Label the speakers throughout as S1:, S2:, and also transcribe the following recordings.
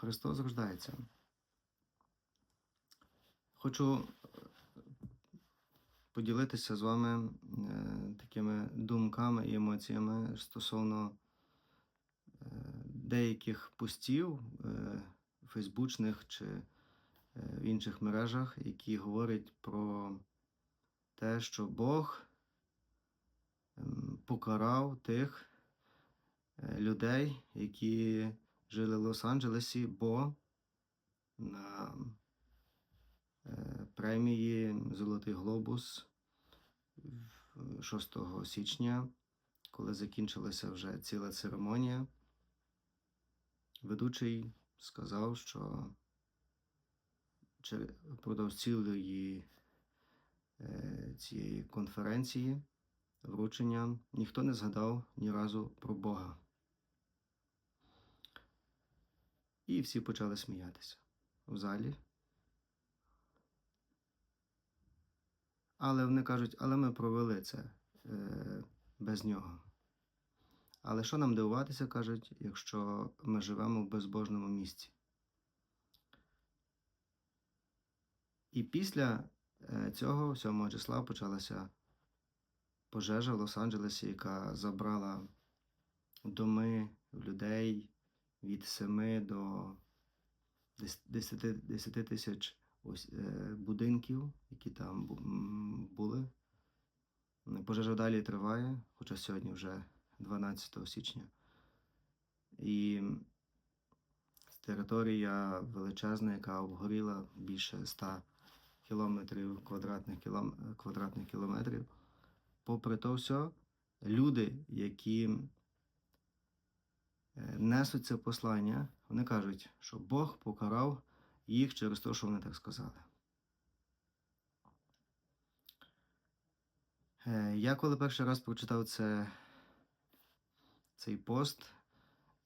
S1: Христос рождається. Хочу поділитися з вами е, такими думками і емоціями стосовно е, деяких постів е, фейсбучних чи е, в інших мережах, які говорять про те, що Бог ем, покарав тих е, людей, які жили в Лос-Анджелесі, бо на е, премії Золотий Глобус 6 січня, коли закінчилася вже ціла церемонія, ведучий сказав, що впродовж цілої е, цієї конференції вручення ніхто не згадав ні разу про Бога. І всі почали сміятися в залі. Але вони кажуть, але ми провели це е, без нього. Але що нам дивуватися, кажуть, якщо ми живемо в безбожному місці? І після е, цього 7 числа почалася пожежа в Лос-Анджелесі, яка забрала доми людей від 7 до 10, 10 тисяч е, будинків, які там були. Пожежа далі триває, хоча сьогодні вже 12 січня. І територія величезна, яка обгоріла більше 100 кілометрів квадратних, кілом, квадратних кілометрів. Попри то все, люди, які несуть це послання, вони кажуть, що Бог покарав їх через те, що вони так сказали. Е, Я коли перший раз прочитав це, цей пост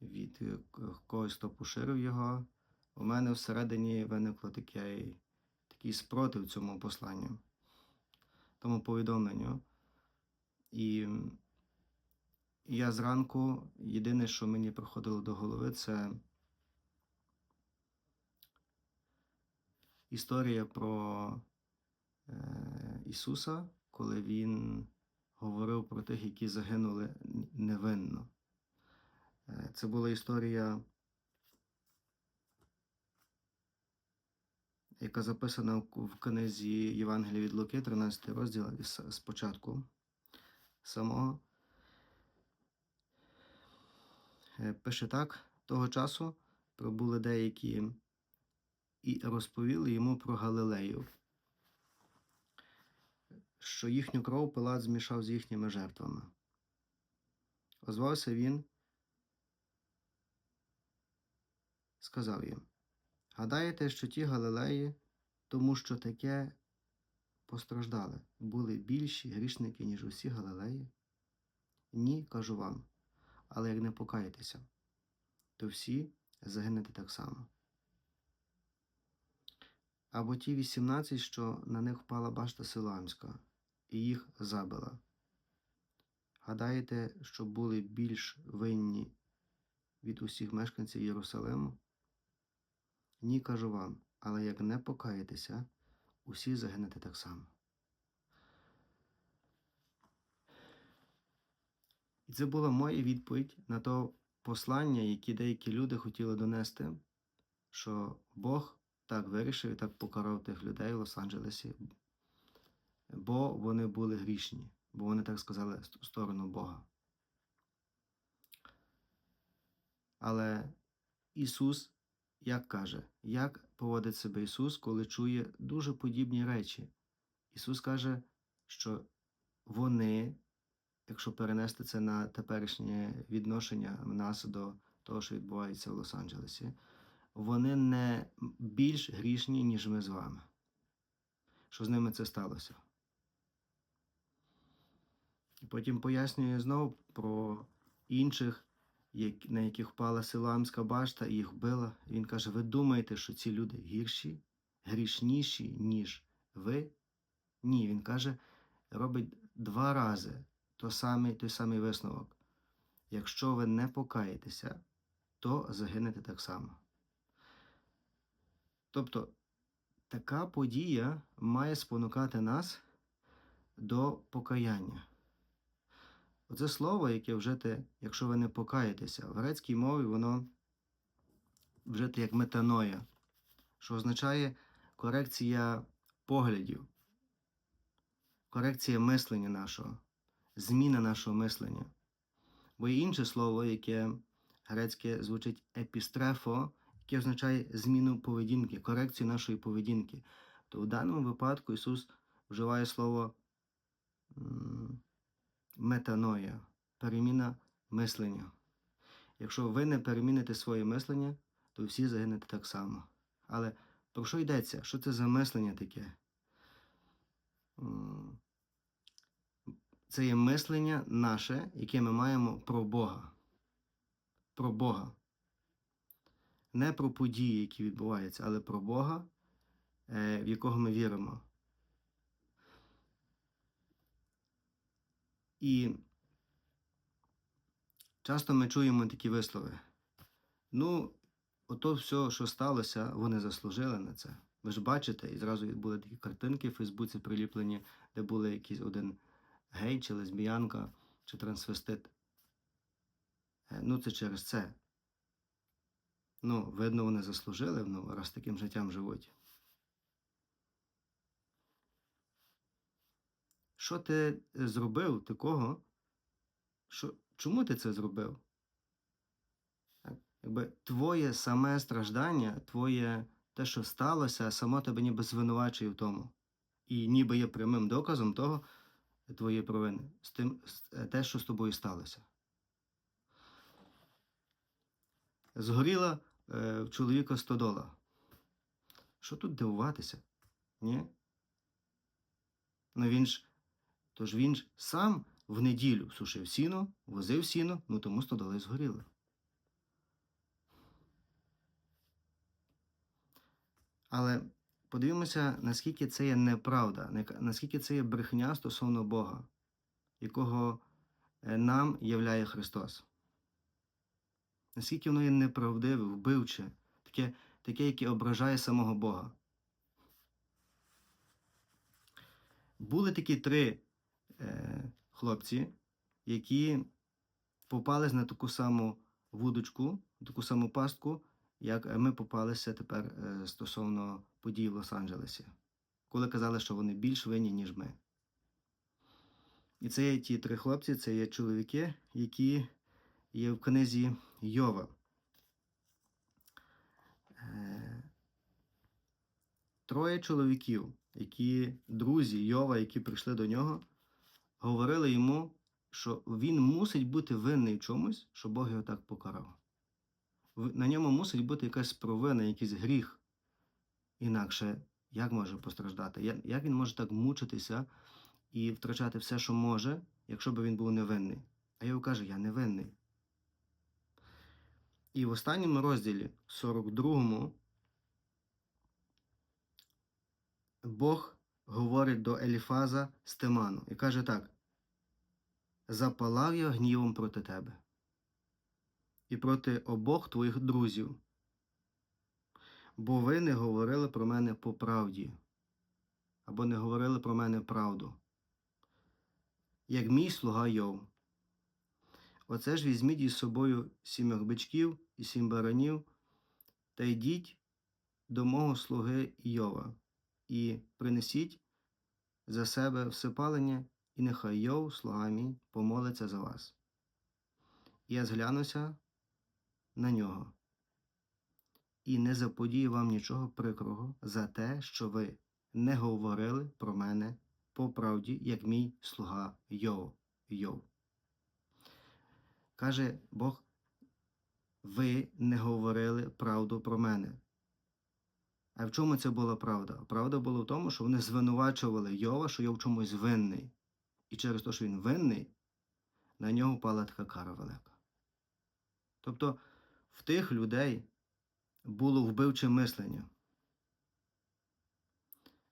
S1: від е, когось, хто поширив його, у мене всередині виникло таке, такий спротив цьому посланню, тому повідомленню. І я зранку єдине, що мені приходило до голови, це історія про е, Ісуса, коли Він говорив про тих, які загинули невинно. Е, Це була історія, яка записана в книзі Євангелія від Луки, 13 розділ спочатку самого. Е, Пише так: того часу прибули деякі і розповіли йому про Галилею, що їхню кров Пилат змішав з їхніми жертвами. Озвався він, сказав їм: Гадаєте, що ті Галилеї, тому що таке постраждали, були більші грішники, ніж усі Галилеї? Ні, кажу вам, але як не покаєтеся, то всі загинете так само. Або ті 18, що на них впала башта Силаамська, і їх забила. Гадаєте, що були більш винні від усіх мешканців Єрусалиму? Ні, кажу вам, але як не покаєтеся, усі загинете так само. Це була моя відповідь на то послання, яке деякі люди хотіли донести, що Бог так вирішив і так покарав тих людей в Лос-Анджелесі, бо вони були грішні, бо вони так сказали в сторону Бога. Але Ісус як каже, як поводить себе Ісус, коли чує дуже подібні речі? Ісус каже, що вони, якщо перенести це на теперішнє відношення нас до того, що відбувається в Лос-Анджелесі, вони не більш грішні, ніж ми з вами. Що з ними це сталося? І потім пояснює знову про інших, на яких впала Силаамська башта і їх вбила. Він каже: ви думаєте, що ці люди гірші, грішніші, ніж ви? Ні, він каже, робить два рази той самий, той самий висновок. Якщо ви не покаєтеся, то загинете так само. Тобто така подія має спонукати нас до покаяння. Оце слово, яке вжите, якщо ви не покаєтеся, в грецькій мові воно вжите як метаноя, що означає корекція поглядів, корекція мислення нашого, зміна нашого мислення. Бо є інше слово, яке грецьке звучить епістрефо, яке означає зміну поведінки, корекцію нашої поведінки. То в даному випадку Ісус вживає слово метаноя, переміна мислення. Якщо ви не переміните своє мислення, то всі загинете так само. Але про що йдеться? Що це за мислення таке? Це є мислення наше, яке ми маємо про Бога. Про Бога. Не про події, які відбуваються, але про Бога, е, в якого ми віримо. І часто ми чуємо такі вислови. Ну, ото все, що сталося, вони заслужили на це. Ви ж бачите, і зразу були такі картинки в Фейсбуці приліплені, де були якийсь один гей, чи лесбіянка, чи трансвестит. Е, Ну, це через це. Ну, видно, вони заслужили, ну, раз таким життям живуть. Що ти е, зробив такого? Що, чому ти це зробив? Якби твоє саме страждання, твоє те, що сталося, само тебе ніби звинувачує в тому. І ніби є прямим доказом того твоєї провини, з тим, е, те, що з тобою сталося. Згоріла е, в чоловіка стодола. Що тут дивуватися? Ні? Ну він ж, тож він ж сам в неділю сушив сіно, возив сіно, ну тому стодоли згоріли. Але подивимося, наскільки це є неправда, наскільки це є брехня стосовно Бога, якого е, нам являє Христос. Наскільки воно є неправдиве, вбивче, таке, таке, яке ображає самого Бога. Були такі три е, хлопці, які попались на таку саму вудочку, таку саму пастку, як ми попалися тепер е, стосовно подій в Лос-Анджелесі, коли казали, що вони більш винні, ніж ми. І це є ті три хлопці, це є чоловіки, які є в книзі Йова. Е, Троє чоловіків, які друзі Йова, які прийшли до нього, говорили йому, що він мусить бути винний в чомусь, що Бог його так покарав. На ньому мусить бути якась провина, якийсь гріх. Інакше як може постраждати? Як він може так мучитися і втрачати все, що може, якщо б він був невинний? А Йов каже, я невинний. І в останньому розділі, 42-му, Бог говорить до Еліфаза з Тиману і каже так: Запалав я гнівом проти тебе і проти обох твоїх друзів, бо ви не говорили про мене по правді, або не говорили про мене правду, як мій слуга Йов. Оце ж візьміть із собою сімох бичків і сім баранів, та йдіть до мого слуги Йова, і принесіть за себе всипалення, і нехай Йов, слуга мій, помолиться за вас. Я зглянуся на нього, і не заподію вам нічого прикрого за те, що ви не говорили про мене по правді, як мій слуга Йов. Йов. Каже Бог, ви не говорили правду про мене. А в чому це була правда? Правда була в тому, що вони звинувачували Йова, що Йов чомусь винний. І через те, що він винний, на нього впала така кара велика. Тобто в тих людей було вбивче мислення.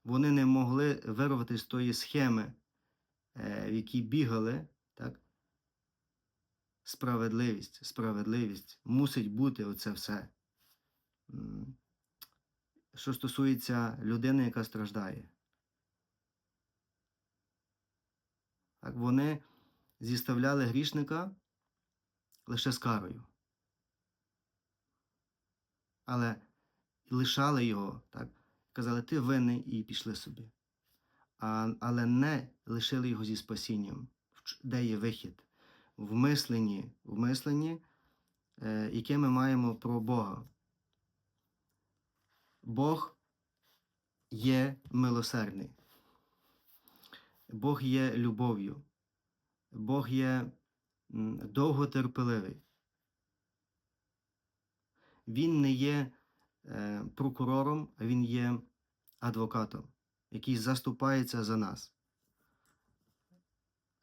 S1: Вони не могли вирвати з тої схеми, е, в якій бігали, так? Справедливість, справедливість. Мусить бути оце все. Що стосується людини, яка страждає. Так, вони зіставляли грішника лише з карою. Але лишали його, так, казали, ти винний і пішли собі. А, але не лишили його зі спасінням, де є вихід. В мисленні, в мисленні, е, яке ми маємо про Бога. Бог є милосердний. Бог є любов'ю. Бог є довготерпеливий. Він не є е, прокурором, а він є адвокатом, який заступається за нас.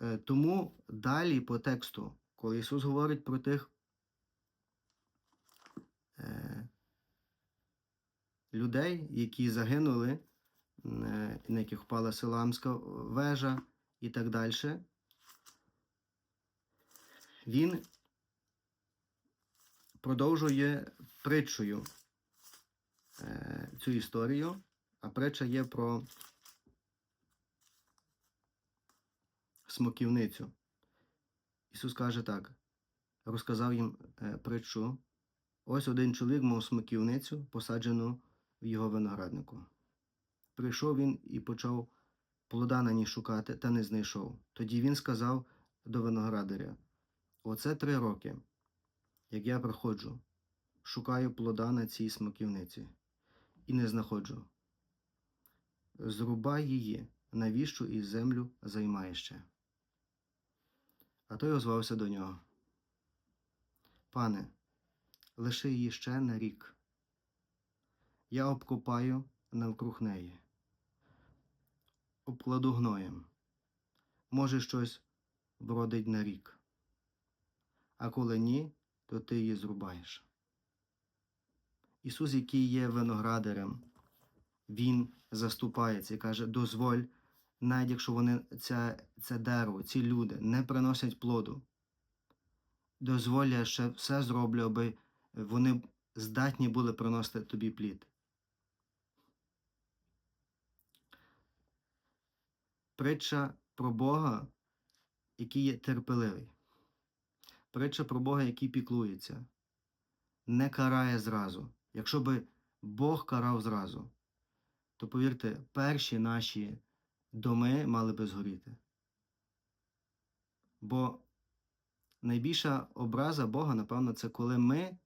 S1: Е, тому далі по тексту, коли Ісус говорить про тих е, людей, які загинули, на яких впала Силамська вежа і так далі, він продовжує притчою е, цю історію, а притча є про смоківницю. Ісус каже так, розказав їм е, притчу. Ось один чоловік мав смоківницю, посаджену в його винограднику. Прийшов він і почав плода на ній шукати, та не знайшов. Тоді він сказав до виноградаря: Оце три роки, як я приходжу, шукаю плода на цій смоківниці і не знаходжу. Зрубай її, навіщо і землю займає ще. А той озвався до нього. Пане, лиши її ще на рік. Я обкопаю навкруг неї, обкладу гноєм. Може, щось вродить на рік. А коли ні, то ти її зрубаєш. Ісус, який є виноградарем, Він заступається і каже: дозволь, навіть якщо вони це, це дерево, ці люди не приносять плоду. Дозволь, я ще все зроблю, аби вони здатні були приносити тобі плід. Притча про Бога, який є терпеливий. Притча про Бога, який піклується, не карає зразу. Якщо би Бог карав зразу, то повірте, перші наші доми мали би згоріти. Бо найбільша образа Бога, напевно, це коли ми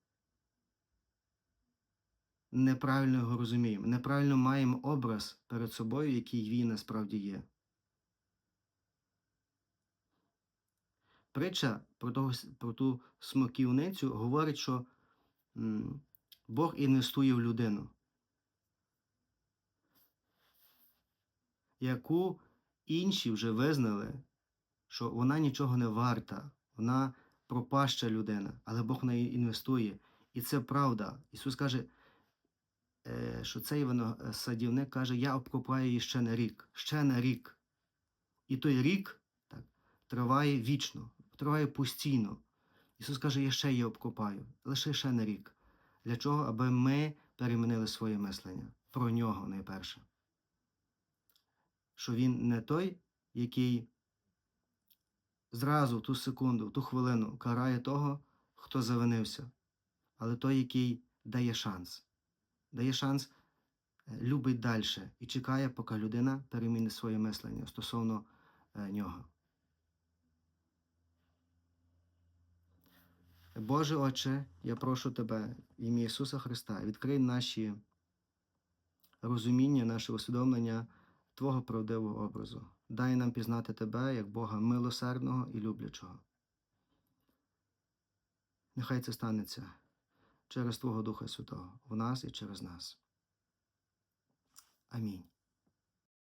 S1: неправильно його розуміємо, неправильно маємо образ перед собою, який він насправді є. Притча про, того, про ту смоківницю говорить, що Бог інвестує в людину, яку інші вже визнали, що вона нічого не варта, вона пропаща людина, але Бог в неї інвестує. І це правда. Ісус каже, е, що цей вино- садівник каже, я обкопаю її ще на рік, ще на рік. І той рік так, триває вічно, триває постійно. Ісус каже, я ще її обкопаю, лише ще на рік. Для чого? Аби ми перемінили своє мислення про нього найперше. Що він не той, який зразу в ту секунду, в ту хвилину карає того, хто завинився, але той, який дає шанс. Дає шанс, е, любить далі і чекає, поки людина перемінить своє мислення стосовно е, нього. Боже Отче, я прошу Тебе, в ім'я Ісуса Христа, відкрий наші розуміння, наше усвідомлення Твого правдивого образу. Дай нам пізнати Тебе як Бога милосердного і люблячого. Нехай це станеться через Твого Духа Святого в нас і через нас. Амінь.